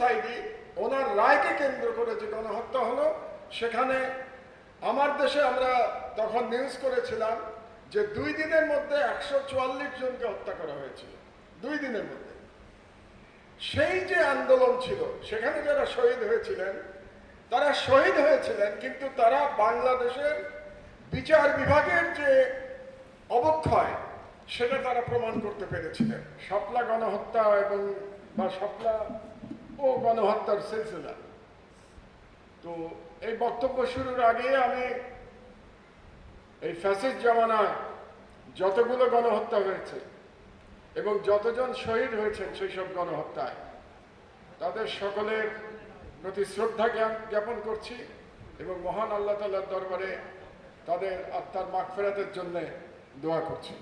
সাইডি ওনার রায়কে কেন্দ্র করে যে গণহত্যা হলো, সেখানে আমার দেশে আমরা তখন নিউজ করেছিলাম যে দুই দিনের মধ্যে একশো চুয়াল্লিশ জনকে হত্যা করা হয়েছিল। দুই দিনের মধ্যে। সেই যে আন্দোলন ছিল, সেখানে যারা শহীদ হয়েছিলেন, তারা শহীদ হয়েছিলেন, কিন্তু তারা বাংলাদেশের বিচার বিভাগের যে অবক্ষয়, সেটা তারা প্রমাণ করতে পেরেছিলেন। শাপলা গণহত্যা এবং বা শাপলা ও গণহত্যার সিলসিলা। তো এই বক্তব্য শুরুর আগে আমি এই ফ্যাসিস জমানায় যতগুলো গণহত্যা হয়েছে এবং যতজন শহীদ হয়েছেন সেই সব গণহত্যায়, তাদের সকলের প্রতি শ্রদ্ধা জ্ঞাপন করছি এবং মহান আল্লাহ তাল্লার দরবারে তাদের আত্মার মাগফেরাতের জন্যে দোয়া করছি।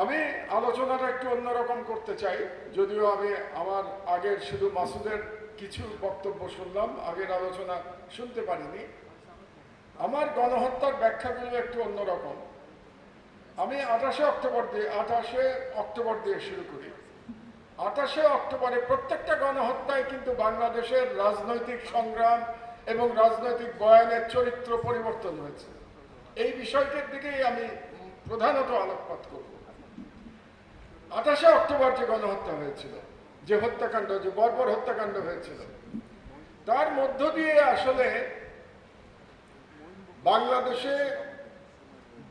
আমি আলোচনাটা একটু অন্যরকম করতে চাই, যদিও আমি আমার আগের শুধু মাসুদের কিছু বক্তব্য শুনলাম, আগের আলোচনা শুনতে পারিনি। আমার গণহত্যার ব্যাখ্যাগুলো একটু অন্যরকম। আমি আঠাশে অক্টোবর দিয়ে, আঠাশে অক্টোবর দিয়ে শুরু করি। আঠাশে অক্টোবরে প্রত্যেকটা গণহত্যায় কিন্তু বাংলাদেশের রাজনৈতিক সংগ্রাম এবং রাজনৈতিক বয়ানের চরিত্র পরিবর্তন হয়েছে। এই বিষয়টির দিকেই আমি প্রধানত আলোকপাত করব। আঠাশে অক্টোবর যে গণহত্যা হয়েছিল, যে হত্যাকাণ্ড, যে বর্বর হত্যাকাণ্ড হয়েছিল, তার মধ্য দিয়ে আসলে বাংলাদেশে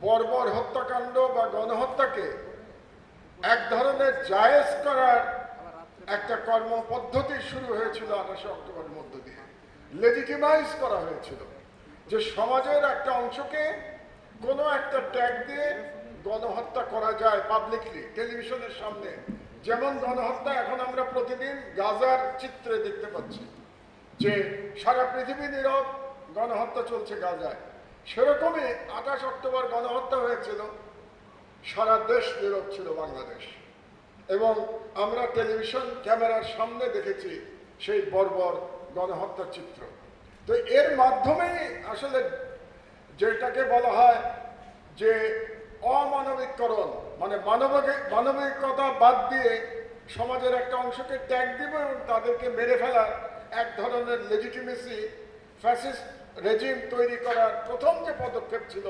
বর্বর হত্যাকাণ্ড বা গণহত্যাকে এক ধরনের জায়েজ করার একটা কর্মপদ্ধতি শুরু হয়েছিল আঠাশে অক্টোবরের মধ্য দিয়ে। লেজিটিমাইজ করা হয়েছিল যে সমাজের একটা অংশকে কোনো একটা ট্যাগ দিয়ে গণহত্যা করা যায় পাবলিকলি টেলিভিশনের সামনে। যেমন গণহত্যা এখন আমরা প্রতিদিন গাজার চিত্রে দেখতে পাচ্ছি, যে সারা পৃথিবী নীরব গণহত্যা চলছে গাজায়। সেরকমই আঠাশ অক্টোবর গণহত্যা হয়েছিল, সারা দেশ নীরব ছিল বাংলাদেশ। এবং আমরা টেলিভিশন ক্যামেরার সামনে দেখেছি সেই বর্বর গণহত্যার চিত্র। তো এর মাধ্যমেই আসলে যেটাকে বলা হয় যে অমানবিককরণ। মানে মানবিক মানবিকতা বাদ দিয়ে সমাজের একটা অংশকে ট্যাগ দিব এবং তাদেরকে মেরে ফেলার এক ধরনের লেজিটিমেসি ফ্যাসিস্ট রেজিম তৈরি করার প্রথম যে পদক্ষেপ ছিল,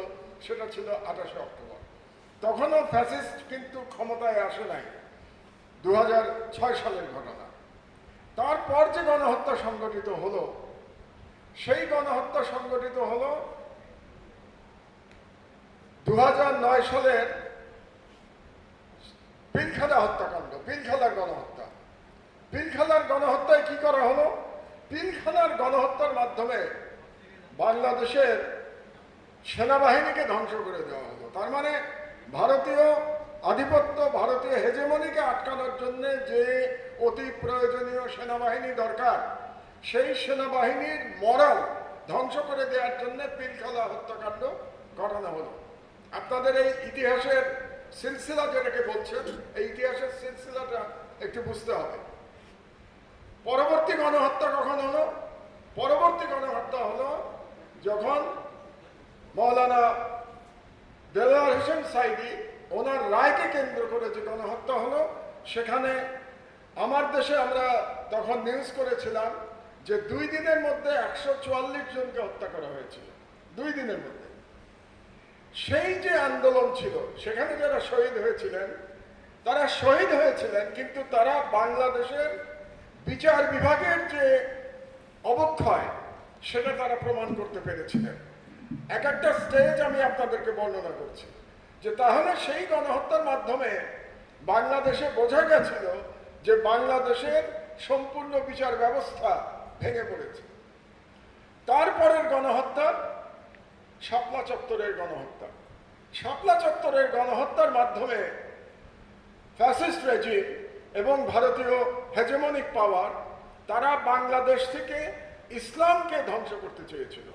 সেটা ছিল আঠাশে অক্টোবর। তখনও ফ্যাসিস্ট কিন্তু ক্ষমতায় আসে নাই। দু হাজার ছয় সালের ঘটনা। তারপর যে গণহত্যা সংগঠিত হলো, সেই গণহত্যা সংগঠিত হলো দু হাজার নয় সালের পিলখানা হত্যাকাণ্ড, পিলখানার গণহত্যা। পিলখানার গণহত্যায় কি করা হলো? পিলখানার গণহত্যার মাধ্যমে বাংলাদেশের সেনাবাহিনীকে ধ্বংস করে দেওয়া হলো। তার মানে ভারতীয় আধিপত্য, ভারতীয় হেজেমনিকে আটকানোর জন্য যে অতি প্রয়োজনীয় সেনাবাহিনী দরকার, সেই সেনাবাহিনীর মরাল ধ্বংস করে দেওয়ার জন্য পিলখালা হত্যাকাণ্ড ঘটানো হলো। আপনাদের এই ইতিহাসের সিলসিলা যেটাকে বলছেন, এই ইতিহাসের সিলসিলাটা একটু বুঝতে হবে। পরবর্তী গণহত্যা কখন হলো? পরবর্তী গণহত্যা হলো যখন মৌলানা দেলোয়ার হোসেন সাইদি ওনার রায়কে কেন্দ্র করে যে গণহত্যা হলো, সেখানে আমার দেশে আমরা তখন নিউজ করেছিলাম যে দুই দিনের মধ্যে একশো চুয়াল্লিশ জনকে হত্যা করা হয়েছিল। দুই দিনের মধ্যে। সেই যে আন্দোলন ছিল, সেখানে যারা শহীদ হয়েছিলেন, তারা শহীদ হয়েছিলেন, কিন্তু তারা বাংলাদেশের বিচার বিভাগের যে অবক্ষয়, সেটা তারা প্রমাণ করতে পেরেছিলেন। এক একটা স্টেজ আমি আপনাদেরকে বর্ণনা করছি, যে তাহলে সেই গণহত্যার মাধ্যমে বাংলাদেশে বোঝা গেছিল যে বাংলাদেশের সম্পূর্ণ বিচার ব্যবস্থা ভেঙে পড়েছে। তারপরের গণহত্যা শাপলা চত্বরের গণহত্যা। শাপলা চত্বরের গণহত্যার মাধ্যমে ফ্যাসিস্ট রেজিম এবং ভারতীয় হেজেমনিক পাওয়ার তারা বাংলাদেশ থেকে ইসলামকে ধ্বংস করতে চেয়েছিল।